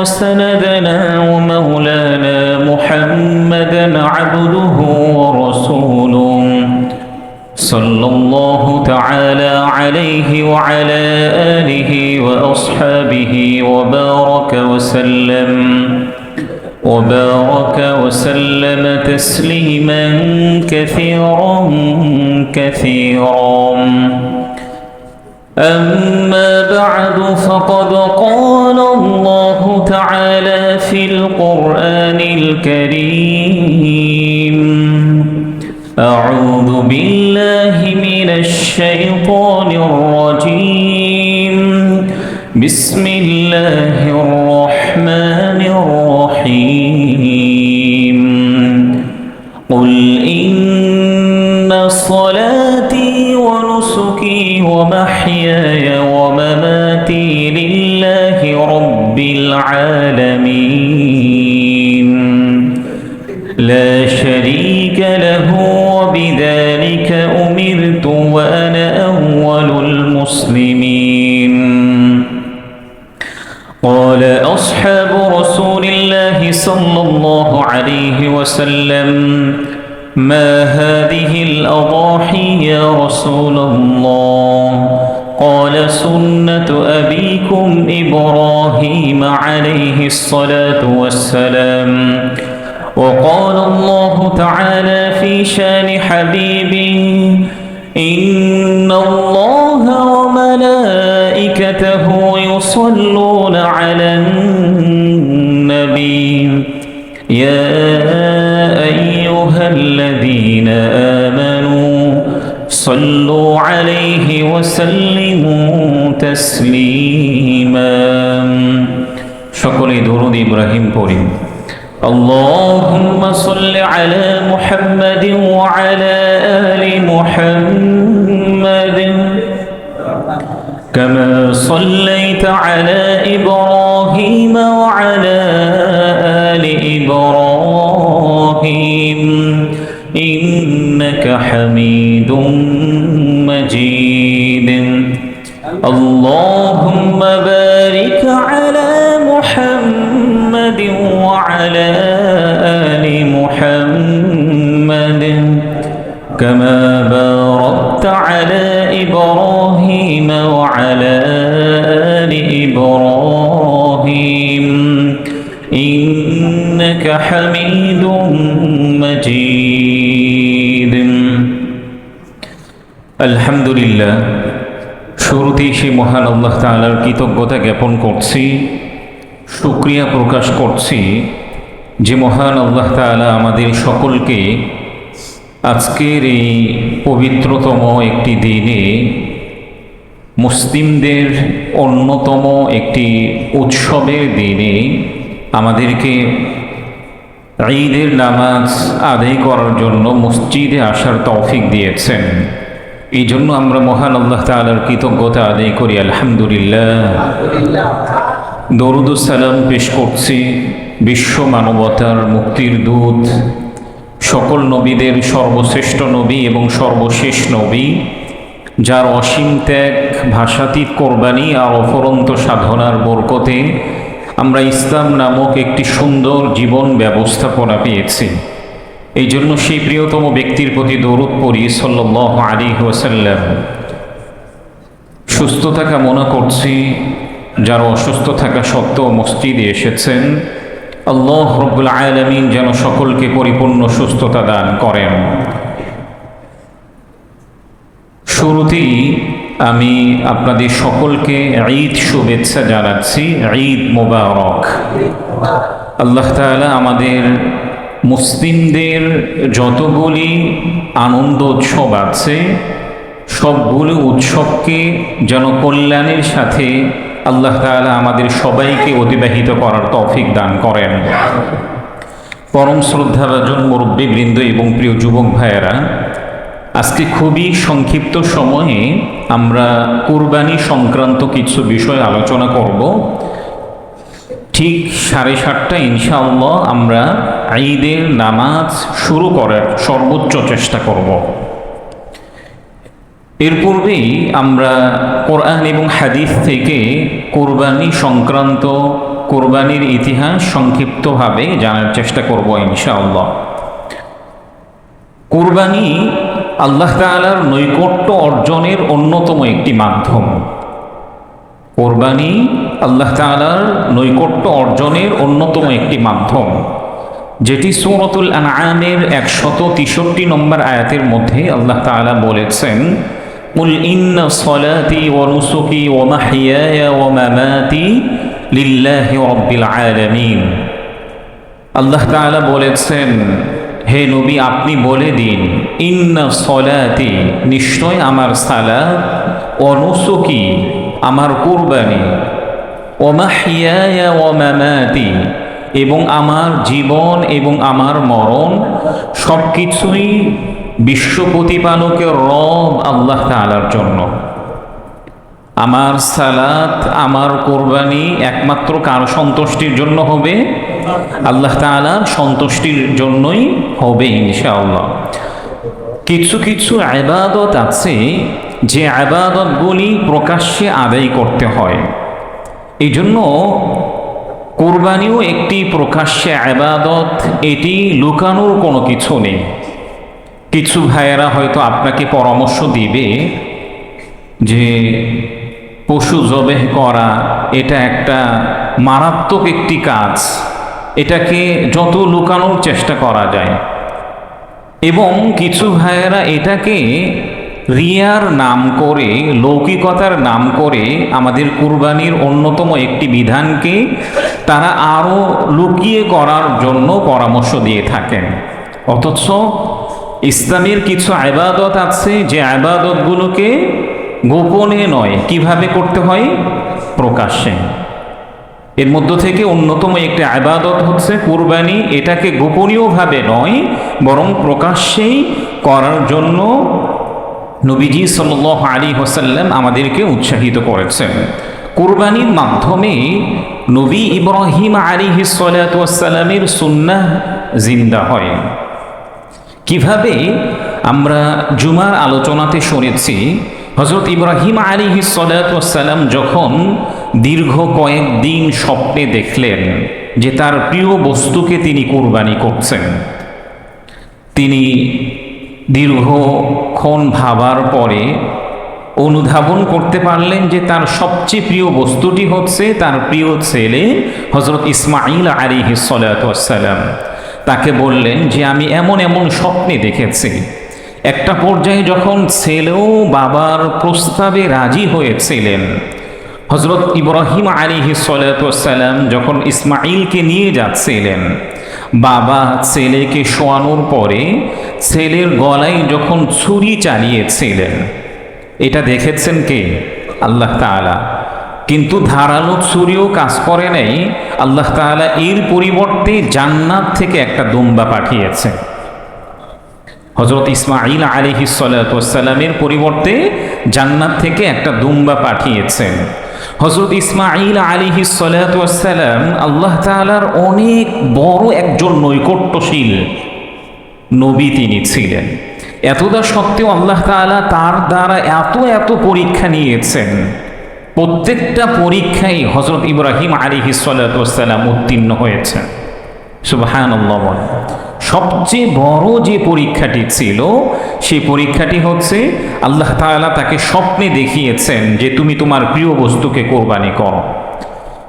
وسندنا ومولانا محمدا عبده ورسوله. صلى الله تعالى عليه وعلى آله وأصحابه وبارك وسلم. وبارك وسلم تسليما كثيرا كثيرا. أما بعد فقد قال الله تعالى في القرآن الكريم. أعوذ بالله من الشيطان الرجيم. بسم الله الرحمن الرحيم. قل صلى الله عليه وسلم ما هذه الأضاحي يا رسول الله؟ قال سنة أبيكم إبراهيم عليه الصلاة والسلام. وقال الله تعالى في شان حبيبه إن الله وملائكته يصلون على النبي يا أيها الذين آمنوا صلوا عليه وسلموا تسليما. شكرا درود إبراهيم পড়ি اللهم صل على محمد وعلى آل محمد كما صليت على إبراهيم وعلى آل إبراهيم. إنك حميد مجيد. اللهم আল্লাহ তাআলার কৃতজ্ঞতা জ্ঞাপন করছি, শুক্রিয়া প্রকাশ করছি যে মহান আল্লাহ তাআলা আমাদের সকলকে আজকের এই পবিত্রতম একটি দিনে মুসলিমদের অন্যতম একটি উৎসবের দিনে আমাদেরকে ঈদের নামাজ আদায় করার জন্য মসজিদে আসার তৌফিক দিয়েছেন। এই জন্য আমরা মহান আল্লাহ তালার কৃতজ্ঞতা আদায় করি, আলহামদুলিল্লাহ। দরুদুসালাম পেশ করছি বিশ্ব মানবতার মুক্তির দূত, সকল নবীদের সর্বশ্রেষ্ঠ নবী এবং সর্বশেষ নবী, যার অসীম ত্যাগ, ভাষাতীত কোরবানি আর অফরন্ত সাধনার বরকতে আমরা ইসলাম নামক একটি সুন্দর জীবন ব্যবস্থাপনা পেয়েছি। এই জন্য সেই প্রিয়তম ব্যক্তির প্রতি দৌড় পড়ি সাল্লাহ আলী ওসাল্লাম সুস্থতা কামনা করছি, যারা অসুস্থ থাকা সত্ত্বেও মসজিদে এসেছেন, আল্লাহ রব্বুল আয়ালামিন যেন সকলকে পরিপূর্ণ সুস্থতা দান করেন। শুরুতেই আমি আপনাদের সকলকে ঈদ শুভেচ্ছা জানাচ্ছি, ঈদ মোবারক। আল্লাহ তাআলা আমাদের মুসলিমদের যতগুলি আনন্দ উৎসব আছে, সবগুলো উৎসবকে যেন কল্যাণের সাথে আল্লাহ তাআলা আমাদের সবাইকে অতিবাহিত করার তৌফিক দান করেন। পরম শ্রদ্ধাভাজন মুরব্বীবৃন্দ এবং প্রিয় যুবক ভাইয়েরা, আজকে খুবই সংক্ষিপ্ত সময়ে আমরা কুরবানি সংক্রান্ত কিছু বিষয় আলোচনা করব। ঠিক সাড়ে সাতটা ইনশাআল্লাহ আমরা ঈদের নামাজ শুরু করার সর্বোচ্চ চেষ্টা করব। এর পূর্বেই আমরা কোরআন এবং হাদিস থেকে কোরবানি সংক্রান্ত, কোরবানির ইতিহাস সংক্ষিপ্তভাবে জানার চেষ্টা করব ইনশাআল্লাহ। কোরবানি আল্লাহ তাআলার নৈকট্য অর্জনের অন্যতম একটি মাধ্যম। কোরবানি আল্লাহ তাআলার নৈকট্য অর্জনের অন্যতম একটি মাধ্যম যেটি সূরাতুল আনআমের একশত তেষট্টি নম্বর আয়াতের মধ্যে আল্লাহ তাআলা বলেছেন قل إن صلاتي ونسكي ومحياي ومماتي لله رب العالمين আল্লাহ তাআলা বলেছেন হে নবী আপনি বলে দিন ইন্না সলাতি নিশ্চয় আমার সালাত অনুসুকি আমার কুরবানি ওমাহিয়ায়া ওমামাতি এবং আমার জীবন এবং আমার মরণ সব কিছুই বিশ্ব প্রতিপালকের রব আল্লাহ তাআলার জন্য। আমার সালাত, আমার কোরবানি একমাত্র কার সন্তুষ্টির জন্য হবে? আল্লাহ তাআলার সন্তুষ্টির জন্যই হবে ইনশাআল্লাহ। কিছু কিছু আবাদত আছে যে আবাদতগুলি প্রকাশ্যে আদায় করতে হয়। এই জন্য কোরবানিও একটি প্রকাশ্যে আবাদত, এটি লুকানোর কোনো কিছু নেই। কিছু ভাইয়েরা হয়তো আপনাকে পরামর্শ দিবে যে পশু জবেহ করা, এটা একটা মারাত্মক একটি কাজ। এটাকে যত লুকানোর চেষ্টা করা যায়। এবং কিছু ভাইয়েরা এটাকে রিয়ার নাম করে, লৌকিকতার নাম করে আমাদের কুরবানির অন্যতম একটি বিধানকে তারা আরও লুকিয়ে করার জন্য পরামর্শ দিয়ে থাকেন। অথচ ইসলামের কিছু আবাদত আছে, যে আবাদতগুলোকে গোপনে নয়, কীভাবে করতে হয়? প্রকাশ্যে। এর মধ্য থেকে অন্যতম একটি আবাদত হচ্ছে কুরবানি, এটাকে গোপনীয়ভাবে নয়, বরং প্রকাশ্যেই করার জন্য নবীজি সাল আলী হোসাল্লাম আমাদেরকে উৎসাহিত করেছেন। কুরবানির মাধ্যমে নবী ইব্রাহিম আলী হিসালামের সুন্নাহ জিন্দা হয়। কীভাবে আমরা জুমার আলোচনাতে শুনেছি হজরত ইব্রাহিম আলী হিসালাম যখন দীর্ঘ কয়েকদিন স্বপ্নে দেখলেন যে তার প্রিয় বস্তুকে তিনি কোরবানি করছেন, তিনি দীর্ঘক্ষণ ভাবার পরে অনুধাবন করতে পারলেন যে তার সবচেয়ে প্রিয় বস্তুটি হচ্ছে তার প্রিয় ছেলে হজরত ইসমাইল আলী হিসালাম তাকে বললেন যে, আমি এমন এমন স্বপ্নে দেখেছি। একটা পর্যায়ে যখন ছেলেও বাবার প্রস্তাবে রাজি হয়েছিলেন হজরত ইব্রাহিম আলী সালাম যখন ইসমাইলকে নিয়ে যাচ্ছিলেন, বাবা ছেলেকে শোয়ানোর পরে ছেলের গলায় যখন ছুরি চালিয়েছিলেন, এটা দেখেছেন কে? আল্লাহ তাআলা। কিন্তু ধারালো ছুরিও কাজ করে নাই। আল্লাহ তাআলা এর পরিবর্তে জান্নাত থেকে একটা দুম্বা পাঠিয়েছে। হজরত ইসমাইল আলী সালামের পরিবর্তে জান্নাত থেকে একটা দুম্বা পাঠিয়েছেন। হজরত ইসমাইল আলী সালাম আল্লাহ তালার অনেক বড় একজন নৈকট্যশীল নবী তিনি ছিলেন। এতদা সত্ত্বেও আল্লাহ তালা তার দ্বারা এত এত পরীক্ষা নিয়েছেন। প্রত্যেকটা পরীক্ষায় হজরত ইব্রাহিম আলী সালাম উত্তীর্ণ হয়েছেন সুবাহান সবচেয়ে বড় যে পরীক্ষাটি ছিল সেই পরীক্ষাটি হচ্ছে আল্লাহ তাআলা তাকে স্বপ্নে দেখিয়েছেন যে তুমি তোমার প্রিয় বস্তুকে কোরবানি করো।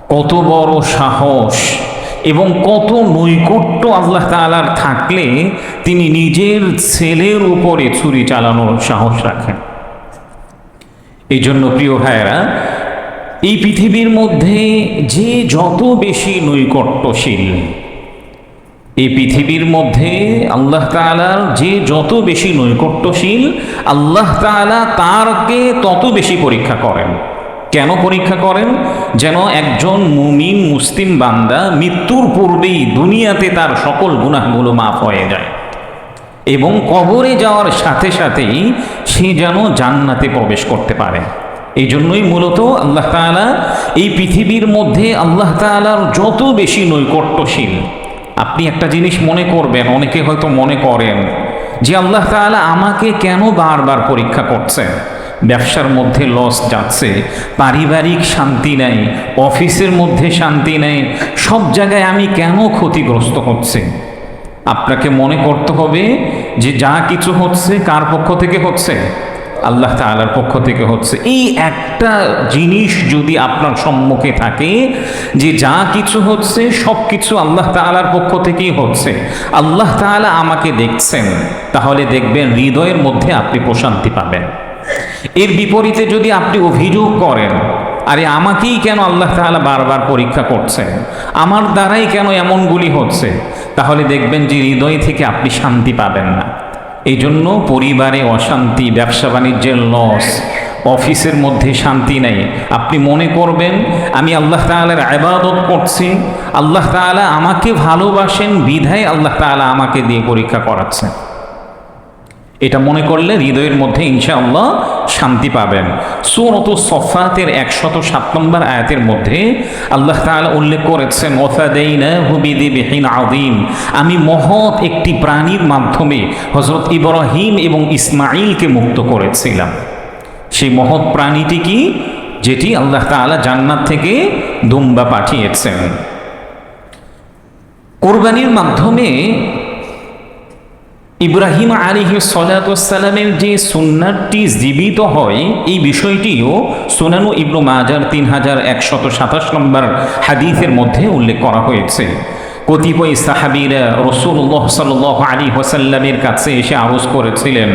কত বড় সাহস এবং কত নৈকট্য আল্লাহ তাআলার থাকলে তিনি নিজের ছেলের উপরে ছুরি চালানোর সাহস রাখেন। এই জন্য প্রিয় ভাইয়েরা, এই পৃথিবীর মধ্যে যে যত বেশি নৈকট্যশীল, এই পৃথিবীর মধ্যে আল্লাহ তাআলার যে যত বেশি নৈকট্যশীল, আল্লাহ তাআলা তারকে তত বেশি পরীক্ষা করেন। কেন পরীক্ষা করেন? যেন একজন মুমিন মুসলিম বান্দা মৃত্যুর পূর্বেই দুনিয়াতে তার সকল গুনাহগুলো মাফ হয়ে যায়। এবং কবরে যাওয়ার সাথে সাথেই সে যেন জান্নাতে প্রবেশ করতে পারে। এই জন্যই মূলত আল্লাহ তাআলা এই পৃথিবীর মধ্যে আল্লাহ তাআলার যত বেশি নৈকট্যশীল, আপনি একটা জিনিস মনে করবেন, অনেকে হয়তো মনে করেন যে আল্লাহ তাআলা আমাকে কেন বারবার পরীক্ষা করছেন? ব্যবসার মধ্যে লস যাচ্ছে, পারিবারিক শান্তি নেই, অফিসের মধ্যে শান্তি নেই, সব জায়গায় আমি কেন ক্ষতিগ্রস্ত হচ্ছে? আপনাকে মনে করতে হবে যে যা কিছু হচ্ছে কার পক্ষ থেকে হচ্ছে? আল্লাহ তাআলার পক্ষ থেকে হচ্ছে। এই একটা জিনিস যদি আপনার সম্মুখে থাকে যে যা কিছু হচ্ছে, সব কিছু আল্লাহ তাআলার পক্ষ থেকেই হচ্ছে। আল্লাহ তাআলা আমাকে দেখছেন, তাহলে দেখবেন হৃদয়ের মধ্যে আপনি প্রশান্তি পাবেন। এর বিপরীতে যদি আপনি অভিযোগ করেন, আরে আমাকেই কেন আল্লাহ তাআলা বারবার পরীক্ষা করছেন আমার দ্বারাই কেন এমনগুলি হচ্ছে? তাহলে দেখবেন যে হৃদয় থেকে আপনি শান্তি পাবেন না। এই জন্য পরিবারে অশান্তি, ব্যবসা বাণিজ্যের লস অফিসের মধ্যে শান্তি নেই। আপনি মনে করবেন, আমি আল্লাহ তাআলার আবাদত করছি, আল্লাহ তাআলা আমাকে ভালোবাসেন, বিধায় আল্লাহ তাআলা আমাকে দিয়ে পরীক্ষা করাচ্ছেন। এটা মনে করলে হৃদয়ের মধ্যে ইনশাআল্লাহ শান্তি পাবেন। সুরত সফাতের একশত সাত নম্বর আয়াতের মধ্যে আল্লাহ তাআলা উল্লেখ করেছেন আদিম আমি মহৎ একটি প্রাণীর মাধ্যমে হজরত ইব্রাহিম এবং ইসমাইলকে মুক্ত করেছিলাম। সেই মহৎ প্রাণীটি কি? যেটি আল্লাহ তাআলা জান্নাত থেকে দুম্বা পাঠিয়েছেন। কোরবানির মাধ্যমে ইব্রাহিম আলিহি সালাতামের যে সুন্নারটি জীবিত হয়, এই বিষয়টিও সোনানু ইবনু মাজার তিন হাজার একশত সাতাশ নম্বর হাদিসের মধ্যে উল্লেখ করা হয়েছে। কতিপয় সাহাবিরা রসুল্লাহ সাল আলী হোসাল্লামের কাছে এসে আরজ করেছিলেন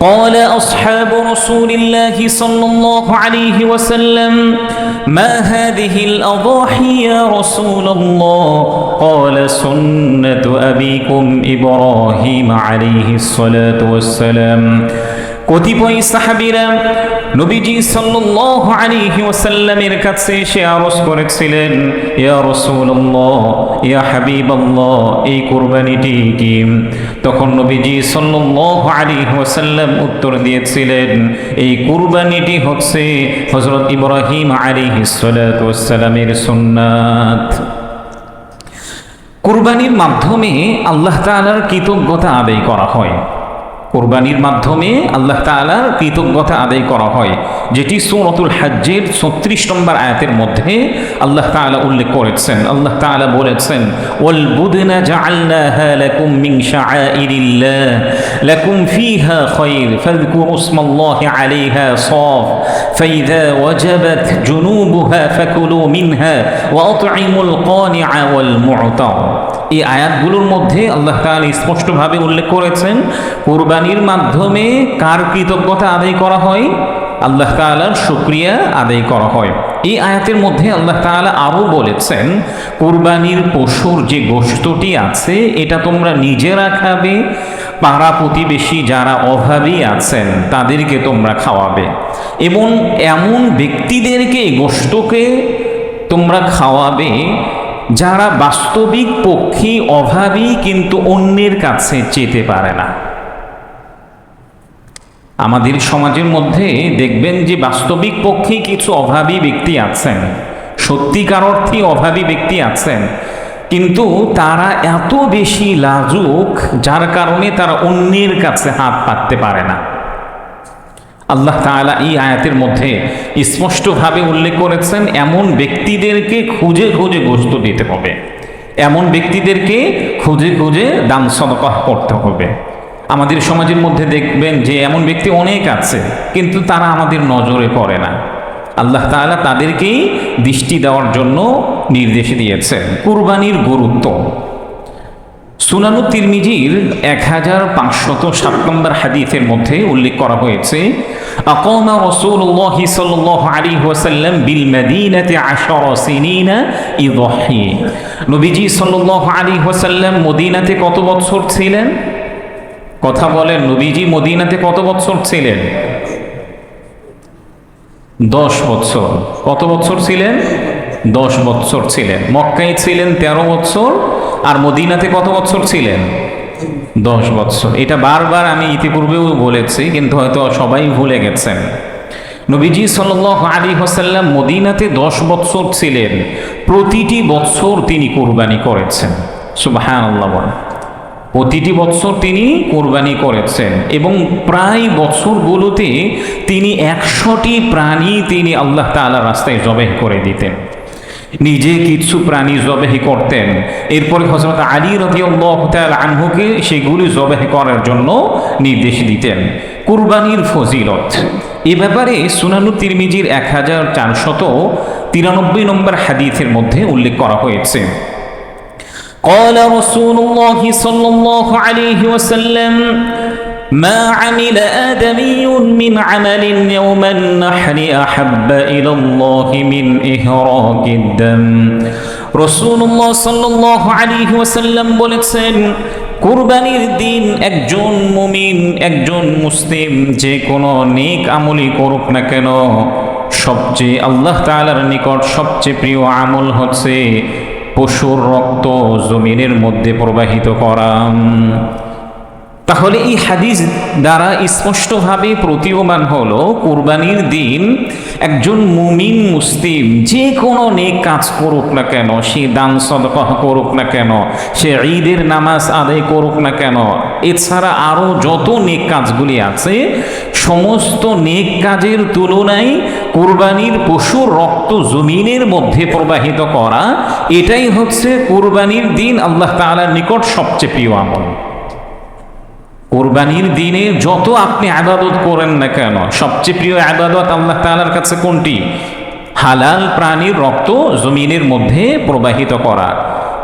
قال أصحاب رسول الله صلى الله عليه وسلم ما هذه الأضاحي يا رسول الله؟ قال سنة أبيكم إبراهيم عليه الصلاة والسلام. কতিপয় সাহাবিরা নবীজি সাল্লাল্লাহু কাছে এসে আরজ করেছিলেন, ইয়া রাসূলুল্লাহ, ইয়া এই কুরবানিটি কি? তখন নবীজি সাল্লাল্লাহু আলাইহি উত্তর দিয়েছিলেন, এই কুরবানিটি হচ্ছে হযরত ইব্রাহিম আলাইহিস সালাতু ওয়াসসালামের কুরবানির মাধ্যমে আল্লাহ তাআলার কৃতজ্ঞতা আদায় করা হয়। কোরবানির মাধ্যমে আল্লাহ তাআলার কৃতজ্ঞতা আদায় করা হয়, যেটি সূরাতুল হজ্জের ছত্রিশ নম্বর আয়াতের মধ্যে আল্লাহ তাআলা উল্লেখ করেছেন। আল্লাহ তাআলা বলেছেন, ওয়াল বুদনা জাআলনাহা লাকুম মিন শাআইরিল্লাহ, লাকুম ফিহা খায়র ফাযকুরু ইসমাল্লাহি আলাইহা সাফ, ফাইযা ওয়াজাবাত জুনুবুহা ফাকুলু মিনহা ওয়া আত'ইমুল কানিআ ওয়াল মু'তার। এই আয়াতগুলোর মধ্যে আল্লাহ তাআলা স্পষ্টভাবে উল্লেখ করেছেন, কোরবানির মাধ্যমে কার কৃতজ্ঞতা আদায় করা হয়? আল্লাহ তাআলার শুক্রিয়া আদায় করা হয়। এই আয়াতের মধ্যে আল্লাহ তাআলা আরও বলেছেন, কোরবানির পশুর যে গোশতটি আছে, এটা তোমরা নিজেরা খাবে, পাড়া প্রতিবেশী যারা অভাবী আছেন, তাদেরকে তোমরা খাওয়াবে। এবং এমন ব্যক্তিদেরকে গোশতকে তোমরা খাওয়াবে যারা বাস্তবিক, পক্ষী, অভাবী, কিন্তু অন্যের কাছে চেতে পারে না। আমাদের সমাজের মধ্যে দেখবেন যে বাস্তবিক পক্ষে কিছু অভাবী ব্যক্তি আছেন, সত্যিকার অর্থে অভাবী ব্যক্তি আছেন, কিন্তু তারা এত বেশি লাজুক, যার কারণে তারা অন্যের কাছে হাত পাততে পারে না। আল্লাহ তাআলা এই আয়াতের মধ্যে স্পষ্টভাবে উল্লেখ করেছেন, এমন ব্যক্তিদেরকে খুঁজে খুঁজে গোস্ত দিতে হবে। এমন ব্যক্তিদেরকে খুঁজে খুঁজে দান সদকাহ করতে হবে। আমাদের সমাজের মধ্যে দেখবেন যে এমন ব্যক্তি অনেক আছে, কিন্তু তারা আমাদের নজরে পড়ে না। আল্লাহ তাআলা তাদেরকেই দৃষ্টি দেওয়ার জন্য নির্দেশ দিয়েছেন। কুরবানির গুরুত্ব। সুনানু তিরমিজির এক হাজার পাঁচশত সাত নম্বর হাদিসের মধ্যে উল্লেখ করা হয়েছে أقام رسول الله صلى الله عليه وسلم بالمدينة عشر سنين يضحي নবীজি সাল্লাল্লাহু আলাইহি ওয়াসাল্লাম মদিনাতে কত বছর ছিলেন কথা বলেন নবীজি মদিনাতে কত বছর ছিলেন দশ বছর কত বছর ছিলেন দশ বছর ছিলেন মক্কায় ছিলেন তেরো বছর আর মদিনাতে কত বছর ছিলেন? দশ বছর। এটা বারবার আমি ইতিপূর্বেও বলেছি, কিন্তু হয়তো সবাই ভুলে গেছেন। নবীজি সাল আলী হোসাল্লাম মদিনাতে দশ বছর ছিলেন। প্রতিটি বছর তিনি কোরবানি করেছেন। সুবাহ আল্লাহ প্রতিটি বছর তিনি কোরবানি করেছেন এবং প্রায় বছরগুলোতে তিনি একশোটি প্রাণী তিনি আল্লাহ তাআলা রাস্তায় জবেহ করে দিতেন। নিজে কিছু প্রাণী জবেহ করতেন এরপরে হজরত আলী রদিয়াল্লাহ আনহুকে সেগুলি জবেহ করার জন্য নির্দেশ দিতেন কুরবানির ফজিলত এ ব্যাপারে সুনানু তিরমিজির এক হাজার চারশত তিরানব্বই নম্বর হাদিসের মধ্যে উল্লেখ করা হয়েছে قال رسول الله صلى الله عليه وسلم ما عمل آدمي من عمل يوم النحر أحب إلى الله من إهراق الدم رسول الله صلى الله عليه وسلم বলেছেন কুরবানির দিন একজন মুমিন একজন মুসলিম যে কোনো নেক আমলি করুক না কেন সবচেয়ে আল্লাহ তাআলার নিকট সবচেয়ে প্রিয় আমল হচ্ছে পশুর রক্ত জমিনের মধ্যে প্রবাহিত করা তাহলে এই হাদিস দ্বারা স্পষ্টভাবে প্রতীয়মান হলো, কুরবানির দিন একজন মুমিন মুসলিম যে কোনো নেক কাজ করুক না কেন, সে দান সদকাহ করুক না কেন, সে ঈদের নামাজ আদায় করুক না কেন, এছাড়া আরও যত নেক কাজগুলি আছে, সমস্ত নেক কাজের তুলনায় কুরবানির পশুর রক্ত জমিনের মধ্যে প্রবাহিত করা, এটাই হচ্ছে কোরবানির দিন আল্লাহ তাআলার নিকট সবচেয়ে প্রিয় আমল। কোরবানির দিনে যত আপনি আবাদত করেন না কেন, সবচেয়ে প্রিয় আবাদত আল্লাহ তালার কাছে কোনটি? হালাল প্রাণীর রক্ত জমিনের মধ্যে প্রবাহিত করা।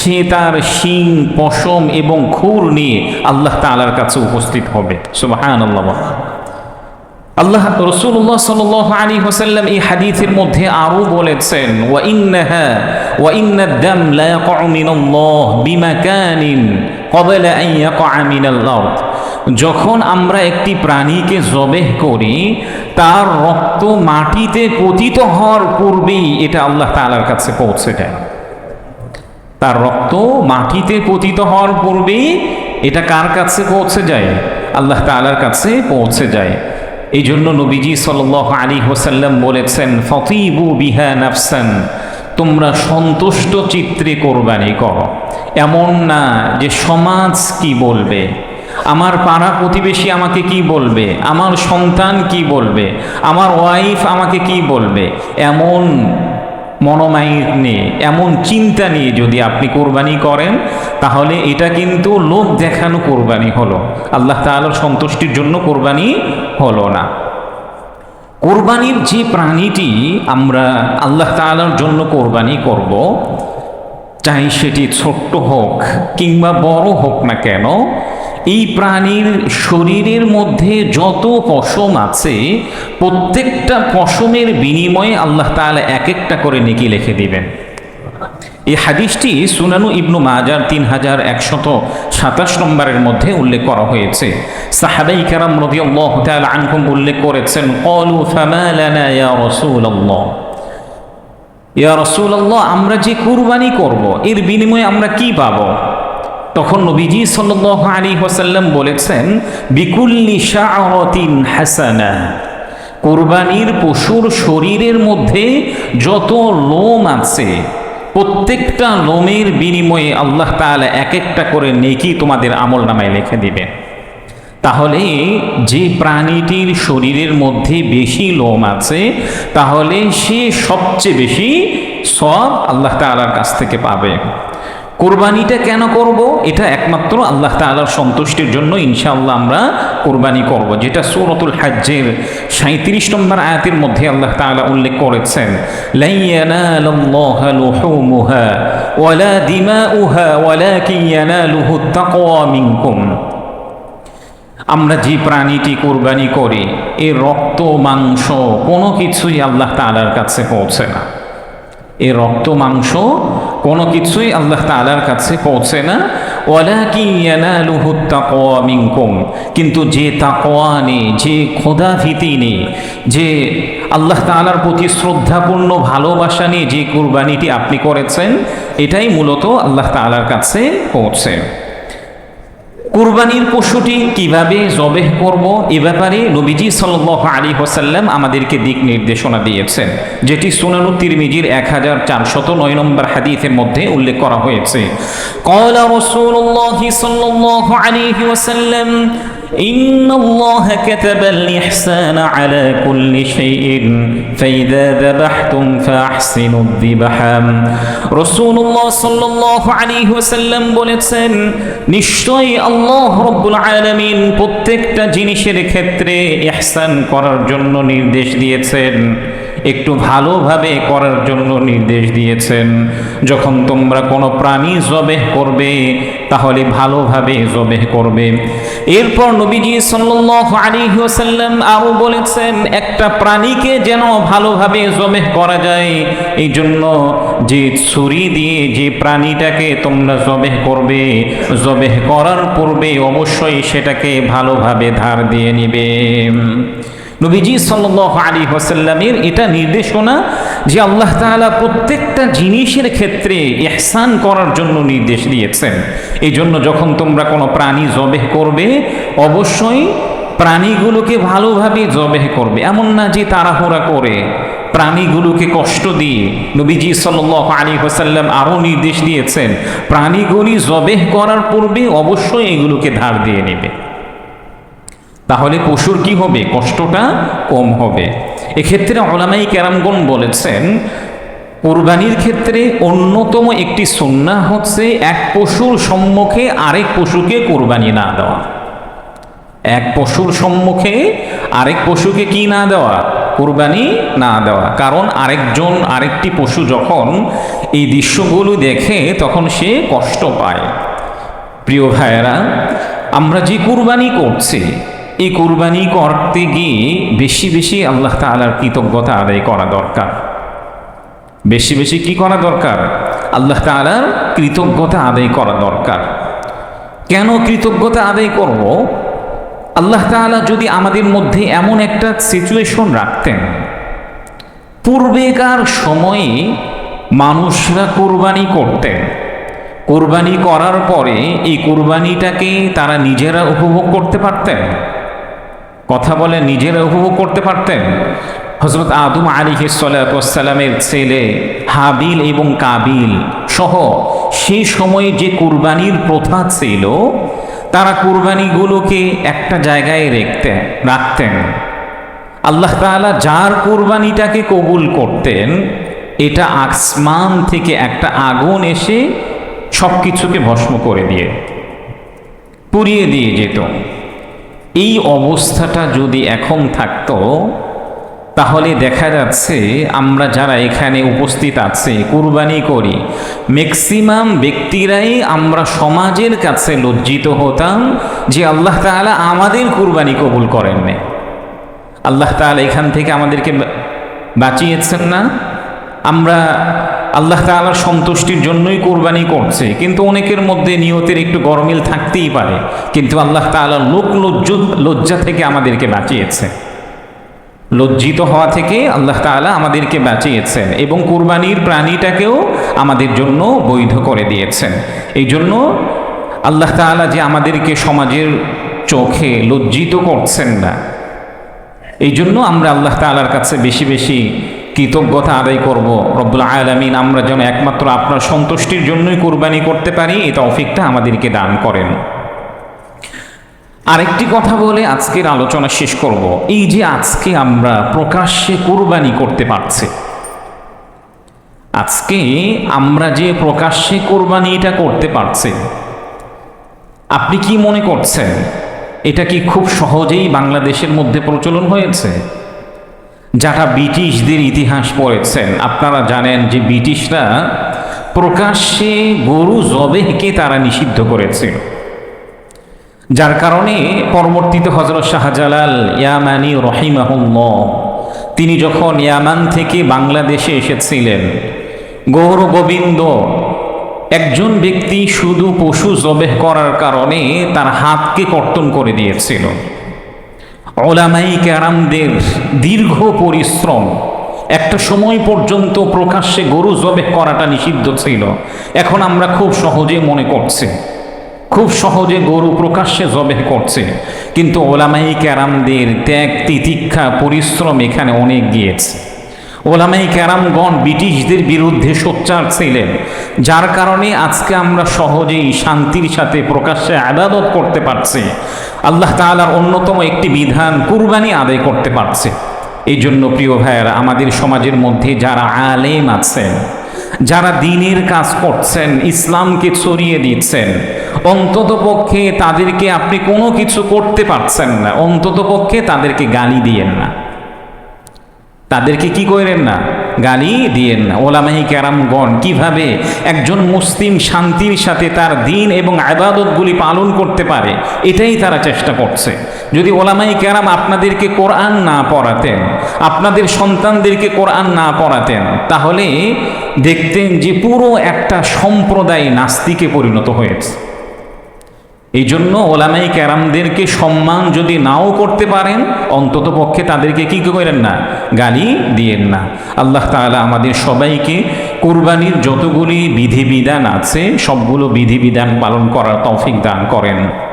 সে তার শিং, পশম এবং খুর নিয়ে আল্লাহ তালার কাছে উপস্থিত হবে। সুবাহান আল্লাহ রসুল্লাহ সাল আলী হোসাল্লাম এই হাদিসের মধ্যে আরও বলেছেন ওয়া ইন্নাহা ওয়া ইন্নাদ্দাম লা ইয়াকউ মিনাল্লাহ বিমাকানিন ক্বাবলা আন যখন আমরা একটি প্রাণীকে জবেহ করি, তার রক্ত মাটিতে পতিত হওয়ার পূর্বেই এটা আল্লাহ তাআলার কাছে পৌঁছে যায়। তার রক্ত মাটিতে পতিত হওয়ার পূর্বেই এটা কার কাছে পৌঁছে যায়? আল্লাহ তাআলার কাছে পৌঁছে যায়। এই জন্য নবীজি সাল আলী হোসাল্লাম বলেছেন, ফতিবু বিহা নাফসান তোমরা সন্তুষ্ট চিত্রে কোরবানি করো। এমন না যে সমাজ কি বলবে? আমার পাড়া প্রতিবেশী আমাকে কি বলবে? আমার সন্তান কি বলবে? আমার ওয়াইফ আমাকে কি বলবে? এমন মনোমাইক নিয়ে এমন চিন্তা নিয়ে যদি আপনি কোরবানি করেন, তাহলে এটা কিন্তু লোক দেখানো কোরবানি হলো। আল্লাহ তাআলার সন্তুষ্টির জন্য কোরবানি হলো না। কোরবানির যে প্রাণীটি আমরা আল্লাহ তাআলার জন্য কোরবানি করব, চাই সেটি ছোট্ট হোক কিংবা বড় হোক না কেন এই প্রাণীর শরীরের মধ্যে যত পশম আছে, প্রত্যেকটা পশমের বিনিময়ে আল্লাহ তাআলা এক একটা করে নেকি লিখে দিবেন। এই হাদিসটি সুনানু ইবনু মাজার তিন হাজার একশত সাতাশ নম্বরের মধ্যে উল্লেখ করা হয়েছে। সাহাবাই কারাম রাদিয়াল্লাহু তাআলা আনহুম উল্লেখ করেছেন, ক্বালু ফামা ইয়া রাসূলুল্লাহ? ইয়া আমরা যে কুরবানি করব, এর বিনিময়ে আমরা কি পাবো? তখন নবীজি সাল্লাল্লাহু আলাইহি ওয়াসাল্লাম বলেছেন, বিকুল্লি শাআরাতিন হাসানা, কোরবানির পশুর শরীরের মধ্যে যত লোম আছে, প্রত্যেকটা লোমের বিনিময়ে আল্লাহ তাআলা এক একটা করে নেকি তোমাদের আমল নামায় লিখে দিবেন। তাহলে যে প্রাণীটির শরীরের মধ্যে বেশি লোম আছে, তাহলে সে সবচেয়ে বেশি সব আল্লাহ তাআলার কাছ থেকে পাবে। কোরবানিটা কেন করব? এটা একমাত্র আল্লাহ তাআলার সন্তুষ্টির জন্য ইনশাআল্লাহ আমরা কোরবানি করব। যেটা সূরাতুল হাজ্জের সাঁত্রিশ নম্বর আয়াতের মধ্যে আল্লাহ তাআলা উল্লেখ করেছেন মিনকুম। আমরা যে প্রাণীটি কোরবানি করি, এর রক্ত, মাংস কোনো কিছুই আল্লাহ তাআলার কাছে পৌঁছে না। এ রক্ত, মাংস কোনো কিছুই আল্লাহ তালার কাছে পৌঁছে না। কিন্তু যে তাকোয়া নেই, যে খোদা ভীতি নেই, যে আল্লাহ তালার প্রতি শ্রদ্ধাপূর্ণ ভালোবাসা নিয়ে যে কুরবানিটি আপনি করেছেন, এটাই মূলত আল্লাহ তালার কাছে পৌঁছে। কুরবানির পশুটি কীভাবে জবেহ করব এ ব্যাপারে নবীজি সাল্লাহ আলী হোসাল্লাম আমাদেরকে দিক নির্দেশনা দিয়েছেন, যেটি সোনানু তিরমিজির এক হাজার চারশত নয় নম্বর হাদিসের মধ্যে উল্লেখ করা হয়েছে। إن الله كتب الإحسان على كل شيء فإذا ذبحتم فأحسنوا الذبح رسول الله صلى الله عليه وسلم বলেছেন নিশ্চয়ই আল্লাহ রব্বুল আলামিন প্রত্যেকটা জিনিসের ক্ষেত্রে ইহসান করার জন্য নির্দেশ দিয়েছেন একটু ভালোভাবে করার জন্য নির্দেশ দিয়েছেন। যখন তোমরা কোনো প্রাণী জবেহ করবে, তাহলে ভালোভাবে জবেহ করবে। এরপর নবীজি সাল্লাল্লাহু আলাইহি ওয়াসাল্লাম আরও বলেছেন, একটা প্রাণীকে যেন ভালোভাবে জবেহ করা যায় এই জন্য যে ছুরি দিয়ে যে প্রাণীটাকে তোমরা জবেহ করবে, জবেহ করার পূর্বে অবশ্যই সেটাকে ভালোভাবে ধার দিয়ে নিবে। নবীজি সাল্লাল্লাহু আলী হোসাল্লামের এটা নির্দেশনা যে আল্লাহ তাআলা প্রত্যেকটা জিনিসের ক্ষেত্রে ইহসান করার জন্য নির্দেশ দিয়েছেন। এই জন্য যখন তোমরা কোনো প্রাণী জবেহ করবে, অবশ্যই প্রাণীগুলোকে ভালোভাবে জবেহ করবে। এমন না যে তাড়াহুড়া করে প্রাণীগুলোকে কষ্ট দিয়ে নবীজি সাল্লাহ আলী হোসাল্লাম আরও নির্দেশ দিয়েছেন, প্রাণীগুলি জবেহ করার পূর্বে অবশ্যই এগুলোকে ধার দিয়ে নেবে। তাহলে পশুর কি হবে? কষ্টটা কম হবে। এক্ষেত্রে অলামাই ক্যারামগণ বলেছেন, কোরবানির ক্ষেত্রে অন্যতম একটি সন্না হচ্ছে এক পশুর সম্মুখে আরেক পশুকে কোরবানি না দেওয়া। এক পশুর সম্মুখে আরেক পশুকে কি না দেওয়া? কোরবানি না দেওয়া। কারণ আরেকজন, আরেকটি পশু যখন এই দৃশ্যগুলো দেখে তখন সে কষ্ট পায়। প্রিয় ভাইয়েরা, আমরা যে কুরবানি করছি এই কোরবানি করতে গিয়ে বেশি বেশি আল্লাহ তালার কৃতজ্ঞতা আদায় করা দরকার। বেশি বেশি কি করা দরকার? আল্লাহ তালার কৃতজ্ঞতা আদায় করা দরকার। কেন কৃতজ্ঞতা আদায় করব? আল্লাহ তাআলা যদি আমাদের মধ্যে এমন একটা সিচুয়েশন রাখতেন, পূর্বেকার সময়ে মানুষরা কোরবানি করতেন। কোরবানি করার পরে এই কোরবানিটাকে তারা নিজেরা উপভোগ করতে পারতেন। কথা বলে নিজেরা উপভোগ করতে পারতেন। হজরত আদম আলী সালামের ছেলে হাবিল এবং কাবিল সহ সেই সময়ে যে কুরবানির প্রথা ছিল, তারা কুরবানিগুলোকে একটা জায়গায় রেখতেন, রাখতেন। আল্লাহ তাআলা যার কুরবানিটাকে কবুল করতেন, এটা আসমান থেকে একটা আগুন এসে সব কিছুকে ভস্ম করে দিয়ে, পুড়িয়ে দিয়ে যেত। এই অবস্থাটা যদি এখন থাকতো, তাহলে দেখা যাচ্ছে আমরা যারা এখানে উপস্থিত আছে, কুরবানি করি ম্যাক্সিমাম ব্যক্তিরাই আমরা সমাজের কাছে লজ্জিত হতাম যে আল্লাহ তাআলা আমাদের কুরবানি কবুল করেননি। আল্লাহ তাআলা এখান থেকে আমাদেরকে বাঁচিয়েছেন না। আমরা আল্লাহ তাআলার সন্তুষ্টির জন্যই কোরবানি করছে। কিন্তু অনেকের মধ্যে নিয়তের একটু গরমিল থাকতেই পারে। কিন্তু আল্লাহ তাআলার লোক লজ্জ, লজ্জা থেকে আমাদেরকে বাঁচিয়েছে। লজ্জিত হওয়া থেকে আল্লাহ তাআলা আমাদেরকে বাঁচিয়েছেন এবং কুরবানির প্রাণীটাকেও আমাদের জন্য বৈধ করে দিয়েছেন। এই জন্য আল্লাহ তাআলা যে আমাদেরকে সমাজের চোখে লজ্জিত করছেন না। এই জন্য আমরা আল্লাহ তাআলার কাছে বেশি বেশি কৃতজ্ঞতা আদায় করব। রব্বুল আলামিন, আমরা যেন একমাত্র আপনার সন্তুষ্টির জন্যই কোরবানি করতে পারি, এই তৌফিকটা আমাদেরকে দান করেন। আরেকটি কথা বলে আজকের আলোচনা শেষ করব। এই যে আজকে আমরা প্রকাশ্যে কোরবানি করতে পারছি, আজকে আমরা যে প্রকাশ্যে কোরবানিটা করতে পারছি, আপনি কি মনে করছেন? এটা কি খুব সহজেই বাংলাদেশের মধ্যে প্রচলন হয়েছে? যারা ব্রিটিশদের ইতিহাস পড়েছেন, আপনারা জানেন যে ব্রিটিশরা প্রকাশ্যে গরু জবেহকে তারা নিষিদ্ধ করেছিল। যার কারণে পরবর্তীতে হজরত শাহজালাল ইয়ামানি রহিমাহুল্লাহ, তিনি যখন ইয়ামান থেকে বাংলাদেশে এসেছিলেন, গৌর গোবিন্দ একজন ব্যক্তি শুধু পশু জবেহ করার কারণে তার হাতকে কর্তন করে দিয়েছিল। ওলামাই ক্যারামদের দীর্ঘ পরিশ্রম। একটা সময় পর্যন্ত প্রকাশ্যে গরু জবে করাটা নিষিদ্ধ ছিল। এখন আমরা খুব সহজে মনে করছি। খুব সহজে গরু প্রকাশ্যে জবে করছে। কিন্তু ওলামাই ক্যারামদের ত্যাগ, তিতিক্ষা, পরিশ্রম এখানে অনেক গিয়েছে। ওলামাই ক্যারামগণ ব্রিটিশদের বিরুদ্ধে সোচ্চার ছিলেন। যার কারণে আজকে আমরা সহজেই শান্তির সাথে প্রকাশ্যে আদালত করতে পারছি। আল্লাহ তাআলার অন্যতম একটি বিধান কুরবানি আদায় করতে পারছে। এই জন্য প্রিয় ভাইয়েরা, আমাদের সমাজের মধ্যে যারা আলেম আছেন, যারা দিনের কাজ করছেন, ইসলামকে ছড়িয়ে দিচ্ছেন, অন্তত পক্ষে তাদেরকে আপনি কোনো কিছু করতে পারছেন না, অন্তত পক্ষে তাদেরকে গালি দিয়েন না। তাদেরকে কি করেন না? গালি দিয়েন না। ওলামাহি ক্যারামগণ কীভাবে একজন মুসলিম শান্তির সাথে তার দিন এবং আবাদতগুলি পালন করতে পারে? এটাই তারা চেষ্টা করছে। যদি ওলামাই ক্যারাম আপনাদেরকে কোরআন না পড়াতেন, আপনাদের সন্তানদেরকে কোরআন না পড়াতেন, তাহলে দেখতেন যে পুরো একটা সম্প্রদায় নাস্তিকে পরিণত হয়েছে। এই জন্য ওলামাই ক্যারামদেরকে সম্মান যদি নাও করতে পারেন, অন্তত পক্ষে তাদেরকে কী করেন না? গালি দিয়েন না। আল্লাহ তালা আমাদের সবাইকে কোরবানির যতগুলি বিধিবিধান আছে, সবগুলো বিধিবিধান পালন করার তৌফিক দান করেন।